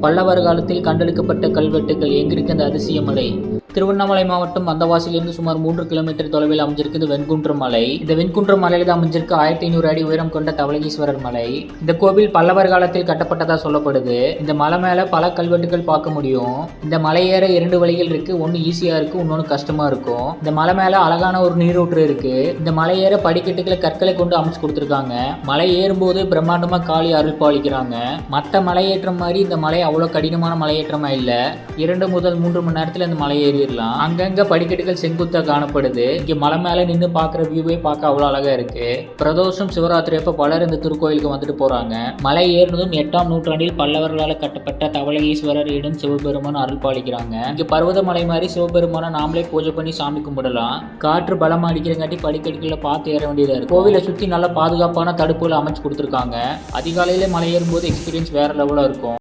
பல்லவர் காலத்தில் கண்டெடுக்கப்பட்ட கல்வெட்டுகள் எங்கிருக்கு அந்த அதிசய திருவண்ணாமலை மாவட்டம் வந்தவாசிலிருந்து சுமார் மூன்று கிலோமீட்டர் தொலைவில் அமைஞ்சிருக்குது வெண்குன்றம் மலை. இந்த வெண்குன்றம் மலையில் தான் அமைஞ்சிருக்கு ஆயிரத்தி ஐநூறு அடி உயரம் கொண்ட தவளகீஸ்வரர் மலை. இந்த கோவில் பல்லவர் காலத்தில் கட்டப்பட்டதா சொல்லப்படுது. இந்த மலை மேல பல கல்வெட்டுகள் பார்க்க முடியும். இந்த மலை ஏற இரண்டு வழிகள் இருக்கு. ஒன்று ஈஸியா இருக்கு இன்னொன்று கஷ்டமா இருக்கும். இந்த மலை மேல அழகான ஒரு நீரூற்று இருக்கு. இந்த மலை ஏற படிக்கட்டுகளை கற்களை கொண்டு அமைச்சு கொடுத்துருக்காங்க. மலை ஏறும்போது பிரம்மாண்டமா காளி அருள் பாலிக்கிறாங்க. மற்ற மலையேற்றம் மாதிரி இந்த மலை அவ்வளோ கடினமான மலையேற்றமா இல்லை. இரண்டு முதல் மூன்று மணி நேரத்தில் இந்த மலை போயிடலாம். அங்கங்க படிக்கட்டுகள் செங்குத்தா காணப்படுது. இங்க மலை மேல நின்று பாக்குற வியூவே பார்க்க அவ்வளோ அழகா இருக்கு. பிரதோஷம் சிவராத்திரி அப்ப பலர் இந்த திருக்கோயிலுக்கு வந்துட்டு போறாங்க. மலை ஏறினதும் எட்டாம் நூற்றாண்டில் பல்லவர்களால் கட்டப்பட்ட தவளகீஸ்வரர் இடம் சிவபெருமான் அருள் பாலிக்கிறாங்க. இங்க பர்வதமலை மாதிரி சிவபெருமானை நாமளே பூஜை பண்ணி சாமி கும்பிடலாம். காற்று பலம் அடிக்கிறங்காட்டி படிக்கட்டுகளில் பார்த்து ஏற வேண்டியதா இருக்கு. கோவிலை சுத்தி நல்ல பாதுகாப்பான தடுப்புகளை அமைச்சு கொடுத்துருக்காங்க. அதிகாலையில மலை ஏறும்போது எக்ஸ்பீரியன்ஸ் வேற லெவலா இருக்கும்.